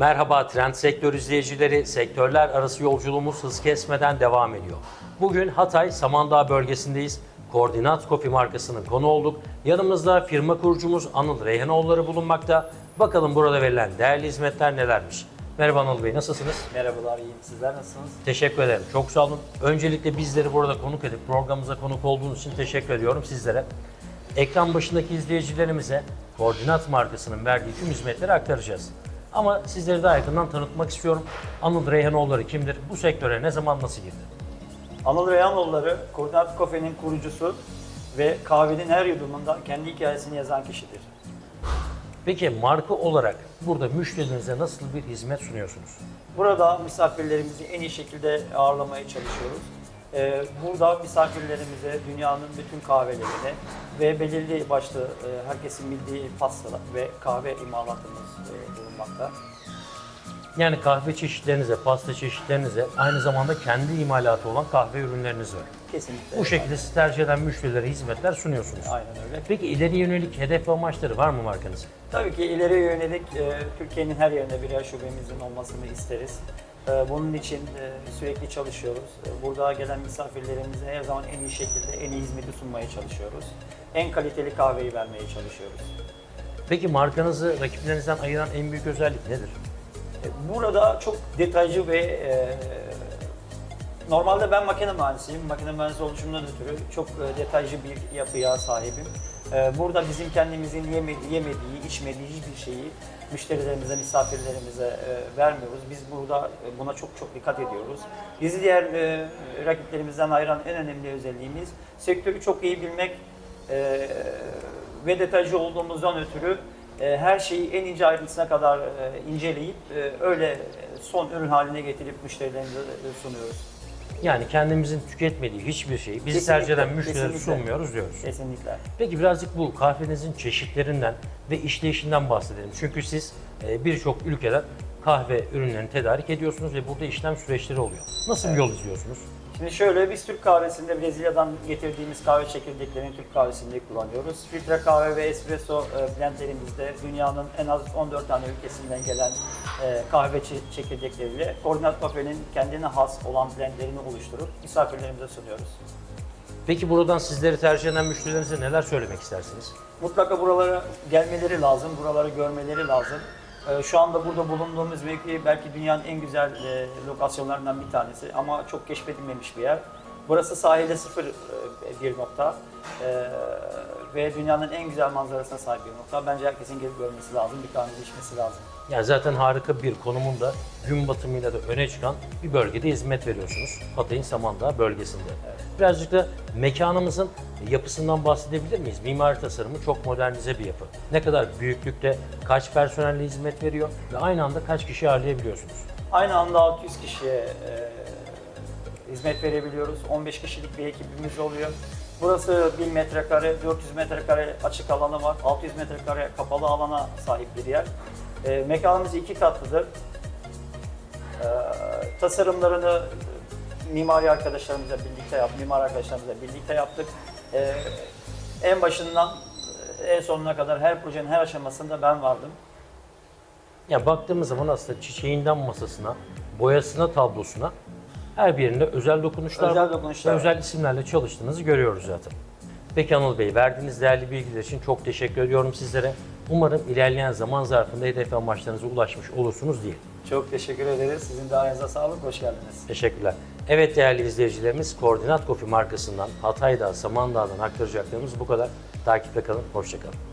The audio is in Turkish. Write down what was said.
Merhaba Trend Sektör izleyicileri. Sektörler arası yolculuğumuz hız kesmeden devam ediyor. Bugün Hatay Samandağ bölgesindeyiz. Koordinat Kofi markasının konu olduk. Yanımızda firma kurucumuz Anıl Reyhanoğulları bulunmakta. Bakalım burada verilen değerli hizmetler nelermiş? Merhaba Anıl Bey, nasılsınız? Merhabalar, iyiyim. Sizler nasılsınız? Teşekkür ederim. Çok sağ olun. Öncelikle bizleri burada konuk edip programımıza konuk olduğunuz için teşekkür ediyorum sizlere. Ekran başındaki izleyicilerimize Koordinat markasının verdiği tüm hizmetleri aktaracağız. Ama sizleri daha yakından tanıtmak istiyorum. Anıl Reyhanoğulları kimdir? Bu sektöre ne zaman nasıl girdi? Anıl Reyhanoğulları, Koordinat Kafe'nin kurucusu ve kahvenin her yudumunda kendi hikayesini yazan kişidir. Peki marka olarak burada müşterilerinize nasıl bir hizmet sunuyorsunuz? Burada misafirlerimizi en iyi şekilde ağırlamaya çalışıyoruz. Ee, burada misafirlerimize dünyanın bütün kahvelerini ve belirli başlı e, herkesin bildiği pastalar ve kahve imalatımız e, bulunmakta. Yani kahve çeşitlerinize, pasta çeşitlerinize aynı zamanda kendi imalatı olan kahve ürünleriniz var. Kesinlikle. Bu şekilde siz tercih eden müşterilere hizmetler sunuyorsunuz. Aynen öyle. Peki ileri yönelik hedef ve amaçları var mı markanızın? Tabii ki ileriye yönelik e, Türkiye'nin her yerinde birer şubemizin olmasını isteriz. E, bunun için e, sürekli çalışıyoruz. E, burada gelen misafirlerimize her zaman en iyi şekilde en iyi hizmeti sunmaya çalışıyoruz. En kaliteli kahveyi vermeye çalışıyoruz. Peki markanızı rakiplerinizden ayıran en büyük özellik nedir? E, burada çok detaycı ve e, normalde ben makine mühendisiyim. Makine mühendisi oluşumdan ötürü çok e, detaycı bir yapıya sahibim. E, burada bizim kendimizin yeme- yemediği, içmediği hiçbir şeyi müşterilerimize, misafirlerimize e, vermiyoruz. Biz burada buna çok çok dikkat ediyoruz. Bizi diğer rakiplerimizden ayıran en önemli özelliğimiz sektörü çok iyi bilmek ve detaycı olduğumuzdan ötürü her şeyi en ince ayrıntısına kadar inceleyip öyle son ürün haline getirip müşterilerimize sunuyoruz. Yani kendimizin tüketmediği hiçbir şeyi bizi Kesinlikle, tercih eden müşterilere kesinlikle. sunmuyoruz diyoruz. Kesinlikle. Peki birazcık bu kahvenizin çeşitlerinden ve işleyişinden bahsedelim. Çünkü siz birçok ülkeden kahve ürünlerini tedarik ediyorsunuz ve burada işlem süreçleri oluyor. Nasıl bir yol izliyorsunuz? Şimdi şöyle biz Türk kahvesinde Brezilya'dan getirdiğimiz kahve çekirdeklerini Türk kahvesinde kullanıyoruz. Filtre kahve ve espresso e, blendlerimizde dünyanın en az 14 tane ülkesinden gelen e, kahve çe- çekirdekleriyle Koordinat Kafe'nin kendine has olan blendlerini oluşturup misafirlerimize sunuyoruz. Peki buradan sizleri tercih eden müşterilerinize neler söylemek istersiniz? Mutlaka buralara gelmeleri lazım, buraları görmeleri lazım. Ee, Şu anda burada bulunduğumuz mevki belki dünyanın en güzel e, lokasyonlarından bir tanesi ama çok keşfedilmemiş bir yer. Burası sahilde sıfır e, bir nokta Ee, ve dünyanın en güzel manzarasına sahip bir nokta. Bence herkesin gelip görmesi lazım, bir kahvesi içmesi lazım. Yani zaten harika bir konumunda gün batımıyla da öne çıkan bir bölgede hizmet veriyorsunuz. Hatay'ın Samandağ bölgesinde. Birazcık da mekanımızın yapısından bahsedebilir miyiz? Mimari tasarımı çok modernize bir yapı. Ne kadar büyüklükte, kaç personelle hizmet veriyor ve aynı anda kaç kişi ağırlayabiliyorsunuz? Aynı anda 600 kişiye e, hizmet verebiliyoruz. 15 kişilik bir ekibimiz oluyor. Burası 1000 metrekare, 400 metrekare açık alanı var. 600 metrekare kapalı alana sahip bir yer. E, mekanımız iki katlıdır. E, tasarımlarını mimari arkadaşlarımızla birlikte yap, mimar arkadaşlarımızla birlikte yaptık. E, en başından e, en sonuna kadar her projenin her aşamasında ben vardım. Ya baktığımız zaman aslında çiçeğinden masasına, boyasına, tablosuna her birinde özel dokunuşlar, Özel dokunuşlar özel isimlerle çalıştığınızı görüyoruz zaten. Peki Anıl Bey, verdiğiniz değerli bilgiler için çok teşekkür ediyorum sizlere. Umarım ilerleyen zaman zarfında hedef amaçlarınıza ulaşmış olursunuz diye. Çok teşekkür ederiz. Sizin de ayağınıza sağlık. Hoş geldiniz. Teşekkürler. Evet değerli izleyicilerimiz, Koordinat Kofi markasından Hatay'da, Samandağ'dan aktaracaklarımız bu kadar. Takipte kalın, hoşçakalın.